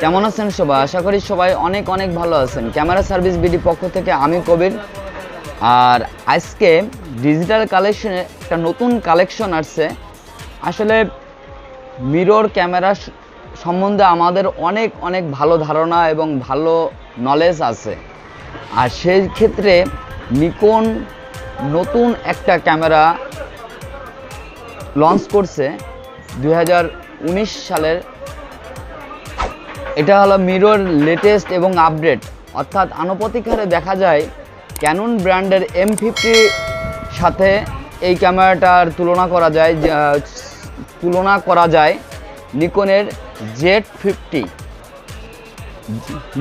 কেমন আছেন সবাই? আশা করি সবাই অনেক অনেক ভালো আছেন। ক্যামেরা সার্ভিস বিডি পক্ষ থেকে আমি কবির। আর আজকে ডিজিটাল কালেকশনে একটা নতুন কালেকশন আসছে। আসলে মিরর ক্যামেরা সম্বন্ধে আমাদের অনেক অনেক ভালো ধারণা এবং ভালো নলেজ আছে। আর সেই ক্ষেত্রে নিকন নতুন একটা ক্যামেরা লঞ্চ করছে। দু হাজার উনিশ সালের এটা হলো মিরর লেটেস্ট এবং আপডেট। অর্থাৎ আনুপাতিক হারে দেখা যায় ক্যানন ব্র্যান্ডের এম সাথে এই ক্যামেরাটার তুলনা করা যায় তুলনা করা যায় নিকনের জেড ফিফটি।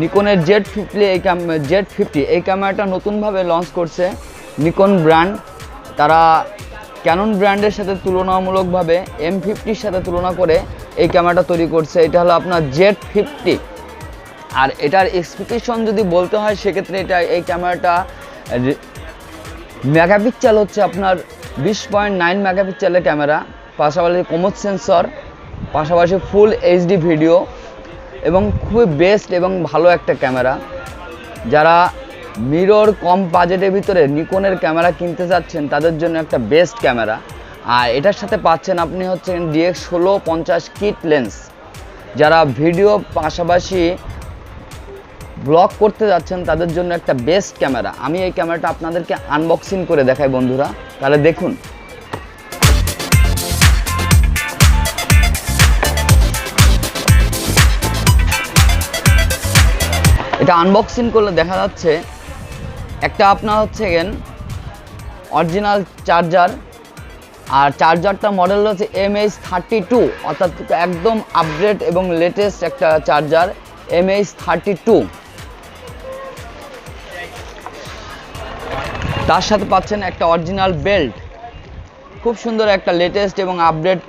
নিকনের জেড ফিফটি, এই জেড ফিফটি, এই ক্যামেরাটা নতুনভাবে লঞ্চ করছে নিকন ব্র্যান্ড। তারা ক্যানন ব্র্যান্ডের সাথে তুলনামূলকভাবে এম ফিফটির সাথে তুলনা করে এই ক্যামেরাটা তৈরি করছে, এটা হলো আপনার জেড ফিফটি আর এটার এক্সপেকটেশন যদি বলতে হয়, সেক্ষেত্রে এটা, এই ক্যামেরাটা মেগাপিক্সেল হচ্ছে আপনার বিশ পয়েন্ট নাইন মেগাপিক্সেলের ক্যামেরা, পাশাপাশি কোমোদ সেন্সর পাশাপাশি ফুল এইচডি ভিডিও এবং খুবই বেস্ট এবং ভালো একটা ক্যামেরা। যারা মিরর কম বাজেটের ভিতরে নিকনের ক্যামেরা কিনতে চাচ্ছেন তাদের জন্য একটা বেস্ট ক্যামেরা। আর এটার সাথে পাচ্ছেন আপনি হচ্ছেন ডিএক্স ষোলো পঞ্চাশ কিট লেন্স যারা ভিডিও পাশাপাশি ব্লগ করতে যাচ্ছেন, তাদের জন্য একটা বেস্ট ক্যামেরা আমি এই ক্যামেরাটা আপনাদেরকে আনবক্সিং করে দেখাই, বন্ধুরা। তাহলে দেখুন। এটা আনবক্সিং করলে দেখা যাচ্ছে, একটা আপনার হচ্ছে অরিজিনাল চার্জার আর চার্জারটা মডেল হচ্ছে এম এইচ থার্টি টু অর্থাৎ একদম আপডেট এবং লেটেস্ট একটা charger M H thirty two তার সাথে পাচ্ছেন একটা অরিজিনাল বেল্ট খুব সুন্দর একটা লেটেস্ট এবং আপডেট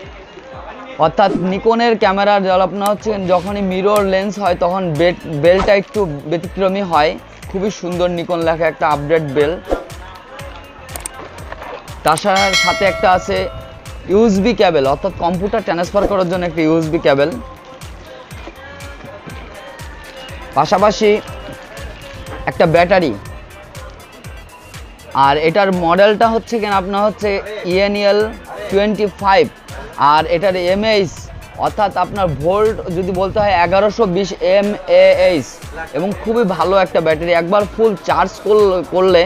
অর্থাৎ নিকনের ক্যামেরার জলপনা হচ্ছে, যখনই মিরর লেন্স হয়, তখন বেট বেলটা একটু ব্যতিক্রমী হয়। খুবই সুন্দর নিকন লেখা একটা আপডেট বেল তার সাথে একটা আছে ইউএসবি ক্যাবেল অর্থাৎ কম্পিউটার ট্রান্সফার করার জন্য একটা ইউএসবি ক্যাবেল পাশাপাশি একটা ব্যাটারি। আর এটার মডেলটা হচ্ছে কেন আপনার হচ্ছে ইএনএল টোয়েন্টি ফাইভ আর এটার এমএইচ অর্থাৎ আপনার ভোল্ট যদি বলতে হয় এগারোশো বিশ এম এইচ এবং খুবই ভালো একটা ব্যাটারি, একবার ফুল চার্জ করলে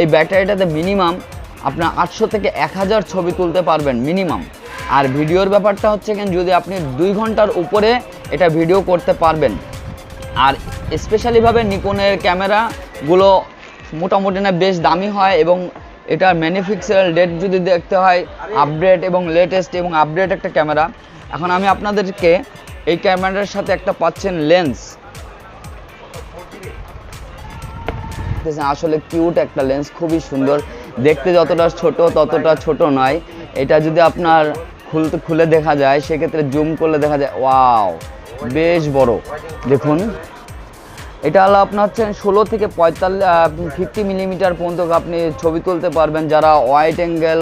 এই ব্যাটারিটাতে মিনিমাম আপনার আটশো থেকে এক হাজার ছবি তুলতে পারবেন মিনিমাম। আর ভিডিওর ব্যাপারটা হচ্ছে কেন, যদি আপনি দুই ঘণ্টার উপরে এটা ভিডিও করতে পারবেন। আর স্পেশালিভাবে নিকনের ক্যামেরাগুলো মোটামুটি না বেশ দামি হয় এবং এটার ম্যানুফ্যাকচারাল ডেট যদি দেখতে হয় আপডেট এবং লেটেস্ট এবং আপডেট একটা ক্যামেরা। এখন আমি আপনাদেরকে এই ক্যামেরার সাথে একটা পাচ্ছেন লেন্স আসলে কিউট একটা লেন্স খুবই সুন্দর। দেখতে যতটা ছোট, ততটা ছোট নয়। এটা যদি আপনার খুলতে খুলে দেখা যায়, সেক্ষেত্রে জুম করলে দেখা যায়, ওয়াও, বেশ বড়। দেখুন, এটা হলো আপনার হচ্ছে ষোলো থেকে পঁয়তাল্লিশ ফিফটি মিলিমিটার পর্যন্ত আপনি ছবি তুলতে পারবেন। যারা ওয়াইড অ্যাঙ্গেল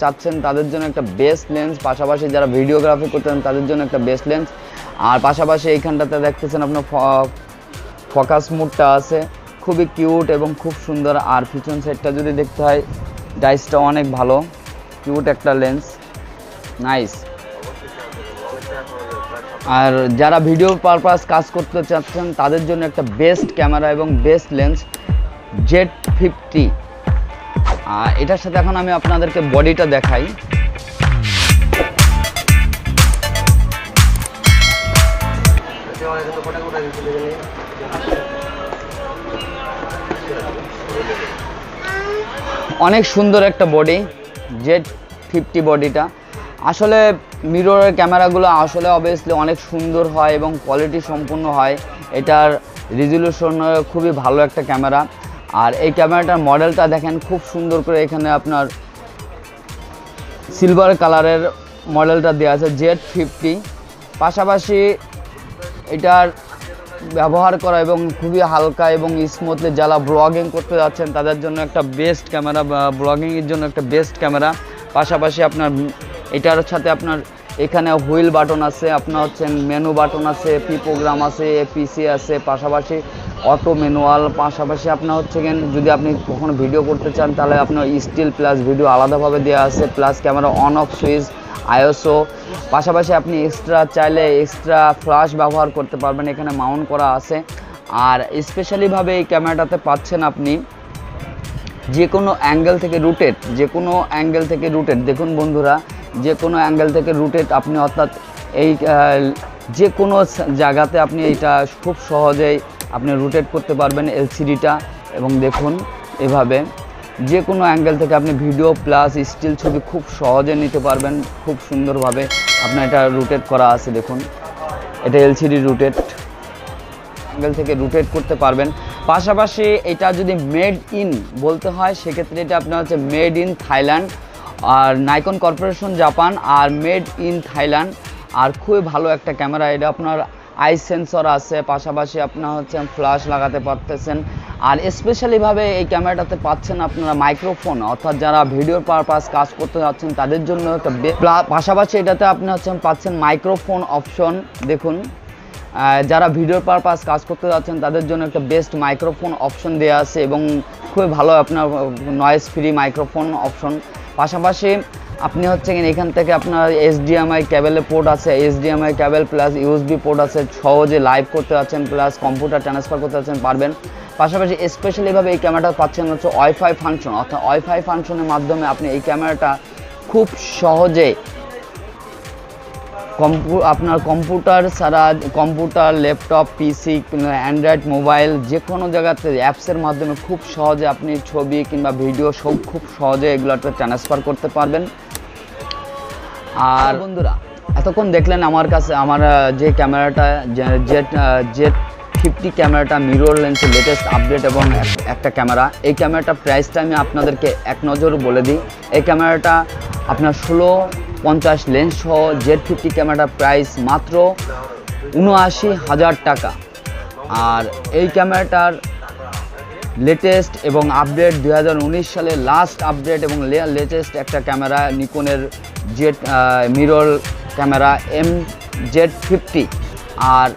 চাচ্ছেন, তাদের জন্য একটা বেস্ট লেন্স পাশাপাশি যারা ভিডিওগ্রাফি করতেন তাদের জন্য একটা বেস্ট লেন্স আর পাশাপাশি এইখানটাতে দেখতেছেন আপনার ফোকাস মুডটা আছে। খুবই কিউট এবং খুব সুন্দর আর পিছন সাইডটা যদি দেখতে হয় ডাইসটা অনেক ভালো। কিউট একটা লেন্স নাইস আর যারা ভিডিও পারপাস কাজ করতে চাচ্ছেন, তাদের জন্য একটা বেস্ট ক্যামেরা এবং বেস্ট লেন্স জেড ফিফটি এটার সাথে এখন আমি আপনাদেরকে বডিটা দেখাই। অনেক সুন্দর একটা বডি জেড ফিফটি বডিটা আসলে মিররের ক্যামেরাগুলো আসলে অবভিয়াসলি অনেক সুন্দর হয় এবং কোয়ালিটি সম্পূর্ণ হয়। এটার রেজলিউশন খুবই ভালো একটা ক্যামেরা আর এই ক্যামেরাটার মডেলটা দেখেন, খুব সুন্দর করে এখানে আপনার সিলভার কালারের মডেলটা দেওয়া আছে জেড ফিফটি পাশাপাশি এটার ব্যবহার করা এবং খুবই হালকা এবং স্মুথলি যারা ব্লগিং করতে যাচ্ছেন, তাদের জন্য একটা বেস্ট ক্যামেরা ব্লগিংয়ের জন্য একটা বেস্ট ক্যামেরা পাশাপাশি আপনার এটার সাথে আপনার এখানে হুইল বাটন আছে, আপনার হচ্ছেন মেনু বাটন আছে পি প্রোগ্রাম আছে পিসি আছে, পাশাপাশি অটো ম্যানুয়াল, পাশাপাশি আপনার হচ্ছে গেন যদি আপনি কখনো ভিডিও করতে চান, তাহলে আপনার স্টিল প্লাস ভিডিও আলাদাভাবে দেওয়া আছে plus camera on off switch ISO পাশাপাশি আপনি এক্সট্রা চাইলে এক্সট্রা ফ্লাশ ব্যবহার করতে পারবেন, এখানে মাউন্ট করা আছে। আর স্পেশালিভাবে এই ক্যামেরাটাতে পাচ্ছেন আপনি যে কোনো অ্যাঙ্গেল থেকে রুটেড যে কোনো অ্যাঙ্গেল থেকে রুটেড দেখুন বন্ধুরা, যে কোনো অ্যাঙ্গেল থেকে রুটেড আপনি অর্থাৎ এই যে কোনো জায়গাতে আপনি এইটা খুব সহজেই আপনি রুটেট করতে পারবেন এলসিডিটা এবং দেখুন এভাবে যে কোনো অ্যাঙ্গেল থেকে আপনি ভিডিও প্লাস স্টিল ছবি খুব সহজে নিতে পারবেন, খুব সুন্দরভাবে আপনার এটা রুটেট করা আছে, দেখুন। এটা এলসিডি রুটেড অ্যাঙ্গেল থেকে রুটেট করতে পারবেন। পাশাপাশি এটা যদি মেড ইন বলতে হয়, সেক্ষেত্রে এটা আপনার হচ্ছে মেড ইন থাইল্যান্ড আর নাইকন কর্পোরেশন জাপান আর মেড ইন থাইল্যান্ড আর খুবই ভালো একটা ক্যামেরা এটা আপনার আই সেন্সর আছে, পাশাপাশি আপনার হচ্ছে ফ্ল্যাশ লাগাতে পারতেছেন। আর স্পেশালিভাবে এই ক্যামেরাটাতে পাচ্ছেন আপনারা মাইক্রোফোন অর্থাৎ যারা ভিডিওর পারপাস কাজ করতে যাচ্ছেন, তাদের জন্য একটা পাশাপাশি এটাতে আপনি হচ্ছেন পাচ্ছেন মাইক্রোফোন অপশন দেখুন। যারা ভিডিওর পারপাস কাজ করতে যাচ্ছেন, তাদের জন্য একটা বেস্ট মাইক্রোফোন অপশন দেওয়া আছে এবং খুবই ভালো আপনার নয়েজ ফ্রি মাইক্রোফোন অপশন পাশাপাশি আপনি হচ্ছে এখান থেকে আপনার এইচডিএমআই ক্যাবেলের পোর্ট আছে HDMI cable plus USB port আছে, সহজে লাইভ করতে পারছেন প্লাস কম্পিউটার ট্রান্সফার করতে পারছেন, পারবেন। পাশাপাশি স্পেশালিভাবে এই ক্যামেরাটা পাচ্ছেন হচ্ছে ওয়াইফাই ফাংশন অর্থাৎ ওয়াইফাই ফাংশনের মাধ্যমে আপনি এই ক্যামেরাটা খুব সহজে কম্পু আপনার কম্পিউটার ছাড়া computer laptop PC android mobile যে কোনো জায়গাতে অ্যাপসের মাধ্যমে খুব সহজে আপনি ছবি কিংবা ভিডিও সব খুব সহজে এগুলোতে ট্রান্সফার করতে পারবেন। আর বন্ধুরা, এতক্ষণ দেখলেন আমার কাছে, আমার যে ক্যামেরাটা জেট জেট ফিফটি ক্যামেরাটা মিরর লেন্সের লেটেস্ট আপডেট এবং একটা ক্যামেরা, এই ক্যামেরাটা প্রাইসটা আমি আপনাদেরকে এক নজর বলে দিই। এই ক্যামেরাটা আপনার ষোলো পঞ্চাশ লেন্স সহ জেড ফিফটি ক্যামেরাটার প্রাইস মাত্র উনআশি হাজার টাকা। আর এই ক্যামেরাটার লেটেস্ট এবং আপডেট দু হাজার উনিশ সালে লাস্ট আপডেট এবং লেটেস্ট একটা camera নিকনের Z mirror camera M Z fifty আর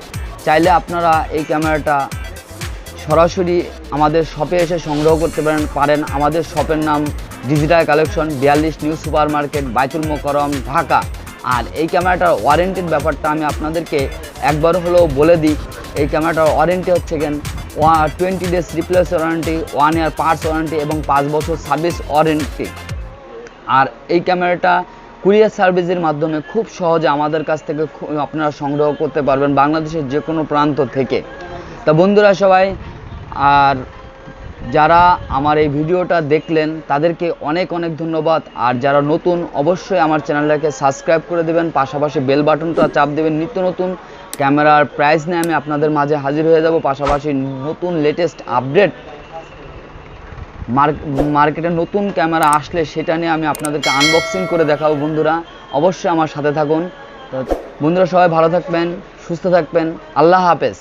চাইলে আপনারা এই ক্যামেরাটা সরাসরি আমাদের শপে এসে সংগ্রহ করতে পারেন পারেন। আমাদের শপের নাম ডিজিটাল কালেকশন বিয়াল্লিশ new super market Baitul Mukarram Dhaka আর এই ক্যামেরাটার ওয়ারেন্টির ব্যাপারটা আমি আপনাদেরকে একবার হলেও বলে দিই। এই ক্যামেরাটার ওয়ারেন্টি হচ্ছে কেন? Twenty days replace warranty one year parts warranty এবং পাঁচ বছর সার্ভিস ওয়ারেন্টি আর এই ক্যামেরাটা কুরিয়ার সার্ভিসের মাধ্যমে খুব সহজে আমাদের কাছ থেকে আপনারা সংগ্রহ করতে পারবেন বাংলাদেশের যে কোনো প্রান্ত থেকে। তা বন্ধুরা সবাই, আর যারা আমার এই ভিডিওটা দেখলেন, তাদেরকে অনেক অনেক ধন্যবাদ। আর যারা নতুন, অবশ্যই আমার চ্যানেলটাকে সাবস্ক্রাইব করে দেবেন, পাশাপাশি বেল বাটনটা চাপ দেবেন। নিত্য নতুন ক্যামেরার প্রাইস নিয়ে আমি আপনাদের মাঝে হাজির হয়ে যাব। পাশাপাশি নতুন লেটেস্ট আপডেট মার্কেটে নতুন ক্যামেরা আসলে সেটা নিয়ে আমি আপনাদেরকে আনবক্সিং করে দেখাবো বন্ধুরা। অবশ্যই আমার সাথে থাকুন। বন্ধুরা সবাই ভালো থাকবেন, সুস্থ থাকবেন। আল্লাহ হাফেজ।